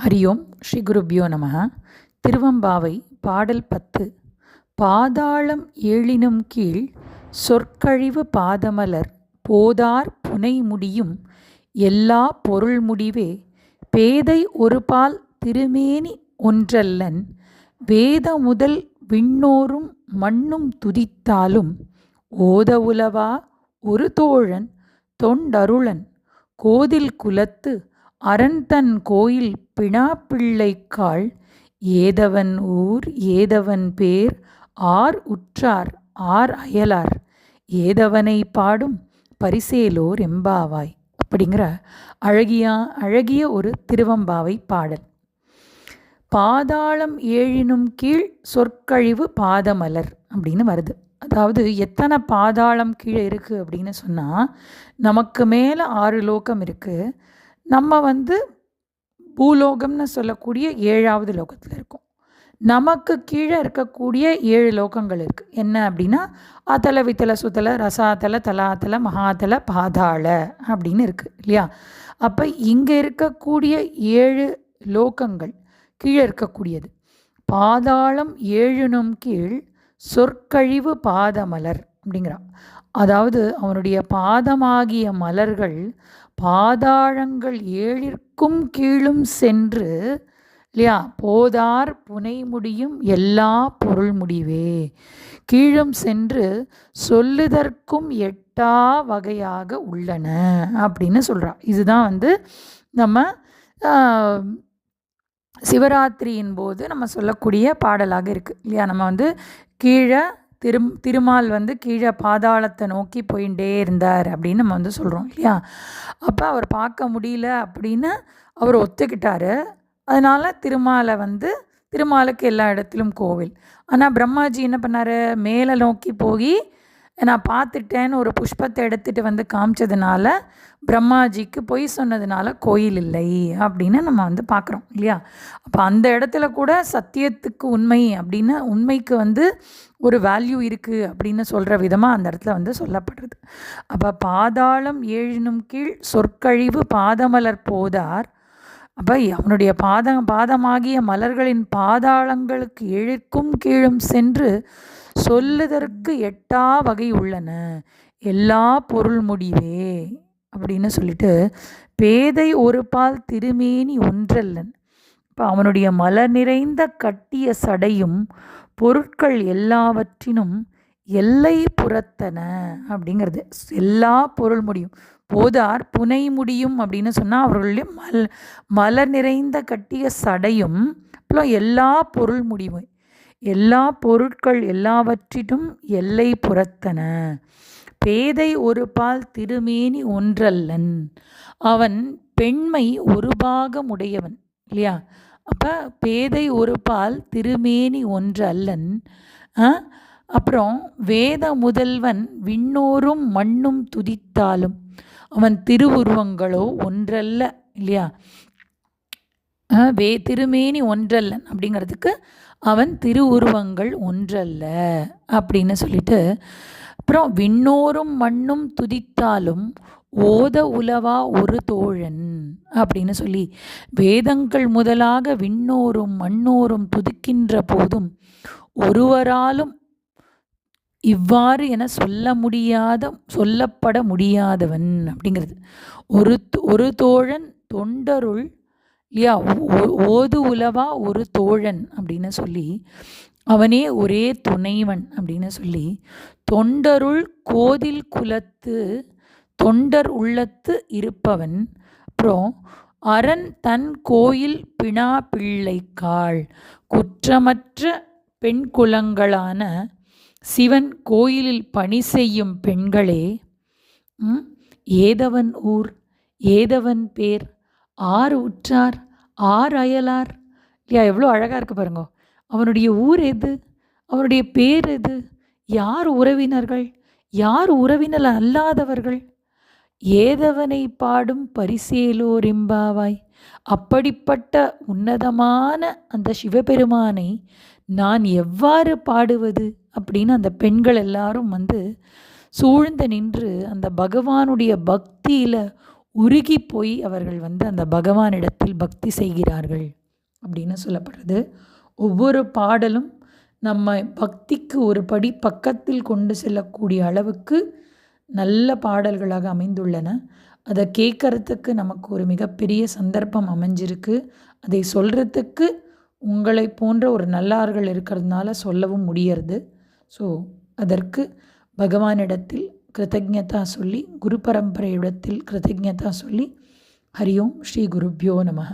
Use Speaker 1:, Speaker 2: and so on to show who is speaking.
Speaker 1: ஹரியோம் ஸ்ரீ குருப்யோ நம திருவம்பாவை பாடல் பத்து பாதாளம் ஏழினும் கீழ் சொற்கழிவு பாதமலர் போதார் புனை முடியும் எல்லா பொருள் முடிவே பேதை ஒருபால் திருமேனி ஒன்றல்லன் வேத முதல் விண்ணோரும் மண்ணும் துதித்தாலும் ஓத உலவா ஒரு தோழன் தொண்டருளன் கோதில் குலத்து அரண்தன் கோயில் பிணாப்பிள்ளைக்காள் ஏதவன் ஊர் ஏதவன் பேர் ஆர் உற்றார் ஆர் அயலார் ஏதவனை பாடும் பரிசேலோர் எம்பாவாய் அப்படிங்கிற அழகியா அழகிய ஒரு திருவம்பாவை பாடல். பாதாளம் ஏழினும் கீழ் சொற்கழிவு பாதமலர் அப்படின்னு வருது. அதாவது எத்தனை பாதாளம் கீழே இருக்குது அப்படின்னு சொன்னால் நமக்கு மேலே ஆறு லோகம் இருக்குது நம்ம வந்து பூலோகம்னு சொல்லக்கூடிய ஏழாவது லோகத்தில் இருக்கோம். நமக்கு கீழே இருக்கக்கூடிய ஏழு லோகங்கள் இருக்குது என்ன அப்படின்னா அதல வித்தல சுத்தல ரசாத்தல தலாத்தல மகாத்தல பாதாள அப்படின்னு இருக்குது இல்லையா? அப்போ இங்கே இருக்கக்கூடிய ஏழு லோகங்கள் கீழே இருக்கக்கூடியது. பாதாளம் ஏழுனும் கீழ் சொற்கழிவு பாதமலர் அப்படிங்கிறான் அதாவது அவனுடைய பாதமாகிய மலர்கள் பாதாளங்கள் ஏழிற்கும் கீழும் சென்று இல்லையா? போதார் புனை முடியும் எல்லா பொருள் முடிவே. கீழும் சென்று சொல்லுதற்கும் எட்டா வகையாக உள்ளன அப்படின்னு சொல்கிறான் இதுதான் வந்து நம்ம சிவராத்திரியின் போது நம்ம சொல்லக்கூடிய பாடலாக இருக்குது இல்லையா? நம்ம வந்து கீழே திரும் திருமால் வந்து கீழே பாதாளத்தை நோக்கி போயிட்டே இருந்தார் அப்படின்னு நம்ம வந்து சொல்கிறோம் இல்லையா? அப்போ அவர் பார்க்க முடியல அப்படின்னு அவர் ஒத்துக்கிட்டாரு. அதனால் திருமாலை வந்து திருமாலுக்கு எல்லா இடத்திலும் கோவில். ஆனால் பிரம்மாஜி என்ன பண்ணார்? மேலே நோக்கி போய் நான் பார்த்துட்டேன்னு ஒரு புஷ்பத்தை எடுத்துகிட்டு வந்து காமிச்சதுனால பிரம்மாஜிக்கு பொய் சொன்னதுனால கோயில் இல்லை அப்படின்னு நம்ம வந்து பார்க்குறோம் இல்லையா? அப்போ அந்த இடத்துல கூட சத்தியத்துக்கு உண்மை அப்படின்னு உண்மைக்கு வந்து ஒரு வேல்யூ இருக்குது அப்படின்னு சொல்கிற விதமாக அந்த இடத்துல வந்து சொல்லப்படுறது. அப்போ பாதாளம் ஏழினும் கீழ் சொற்கழிவு பாதமலர் போதார். அப்போ அவனுடைய பாதம் பாதமாகிய மலர்களின் பாதாளங்களுக்கு எழுக்கும் கீழும் சென்று சொல்லுதற்கு எட்டா வகை உள்ளன. எல்லா பொருள் முடிவே அப்படின்னு சொல்லிட்டு பேதை ஒரு பால் திருமேனி ஒன்றல்லன். இப்போ அவனுடைய மலர் நிறைந்த கட்டிய சடையும் பொருட்கள் எல்லாவற்றினும் எல்லை புறத்தன அப்படிங்கிறது. எல்லா பொருள் முடியும். போதார் புனை முடியும் அப்படின்னு சொன்னால் அவர்களுடைய மல் மலர் நிறைந்த கட்டிய சடையும் அப்புறம் எல்லா பொருள் முடிவும் எல்லா பொருட்கள் எல்லாவற்றிலும் எல்லை புறத்தன. பேதை ஒரு பால் திருமேனி ஒன்றல்லன். அவன் பெண்மை ஒரு பாகமுடையவன் இல்லையா? அப்போ பேதை ஒரு பால் திருமேனி ஒன்று அல்லன் அப்புறம் வேத முதல்வன் விண்ணோரும் மண்ணும் துதித்தாலும் அவன் திருவுருவங்களோ ஒன்றல்ல. இல்லையா? வே திருமேனி ஒன்றல்லன் அப்படிங்கிறதுக்கு அவன் திருவுருவங்கள் ஒன்றல்ல அப்படின்னு சொல்லிட்டு அப்புறம் விண்ணோரும் மண்ணும் துதித்தாலும் ஓத உலவா ஒரு தோழன் அப்படின்னு சொல்லி வேதங்கள் முதலாக விண்ணோரும் மண்ணோரும் துதிக்கின்ற போதும் ஒருவராலும் இவ்வாறு என சொல்ல முடியாத சொல்லப்பட முடியாதவன் அப்படிங்கிறது. ஒரு ஒரு தோழன் தொண்டருள் இல்லையா? ஓது உலவா ஒரு தோழன் அப்படின்னு சொல்லி அவனே ஒரே துணைவன் அப்படின்னு சொல்லி தொண்டருள் கோதில் குலத்து தொண்டர் உள்ளத்து இருப்பவன் அப்புறம் அரண் தன் கோயில் பிணா பிள்ளைக்காள் குற்றமற்ற பெண் குலங்களான சிவன் கோயிலில் பணி செய்யும் பெண்களே ஏதவன் ஊர் ஏதவன் பேர் ஆறு உற்றார் ஆறு அயலார். இல்லையா? எவ்வளோ அழகாக இருக்குது பாருங்க. அவனுடைய ஊர் எது? அவனுடைய பேர் எது? யார் உறவினர்கள்? யார் உறவினர் அல்லாதவர்கள்? ஏதவனை பாடும் பரிசேலோர் எம்பாவாய் அப்படிப்பட்ட உன்னதமான அந்த சிவபெருமானை நான் எவ்வாறு பாடுவது? அப்படின்னு அந்த பெண்கள் எல்லாரும் வந்து சூழ்ந்து நின்று அந்த பகவானுடைய பக்தியில் உருகி போய் அவர்கள் வந்து அந்த பகவானிடத்தில் பக்தி செய்கிறார்கள் அப்படின்னு சொல்லப்படுறது. ஒவ்வொரு பாடலும் நம்ம பக்திக்கு ஒரு படி பக்கத்தில் கொண்டு செல்லக்கூடிய அளவுக்கு நல்ல பாடல்களாக அமைந்துள்ளன. அதை கேட்கறதுக்கு நமக்கு ஒரு மிகப்பெரிய சந்தர்ப்பம் அமைஞ்சிருக்கு. அதை சொல்கிறதுக்கு உங்களை போன்ற ஒரு நல்லார்கள் இருக்கிறதுனால சொல்லவும் முடியறது. ஸோ அதற்கு பகவானிடத்தில் கிருத்தஜதா சொல்லி குரு பரம்பரையிடத்தில் கிருத்தஜதா சொல்லி ஹரி ஓம் ஸ்ரீ குருப்பியோ நமः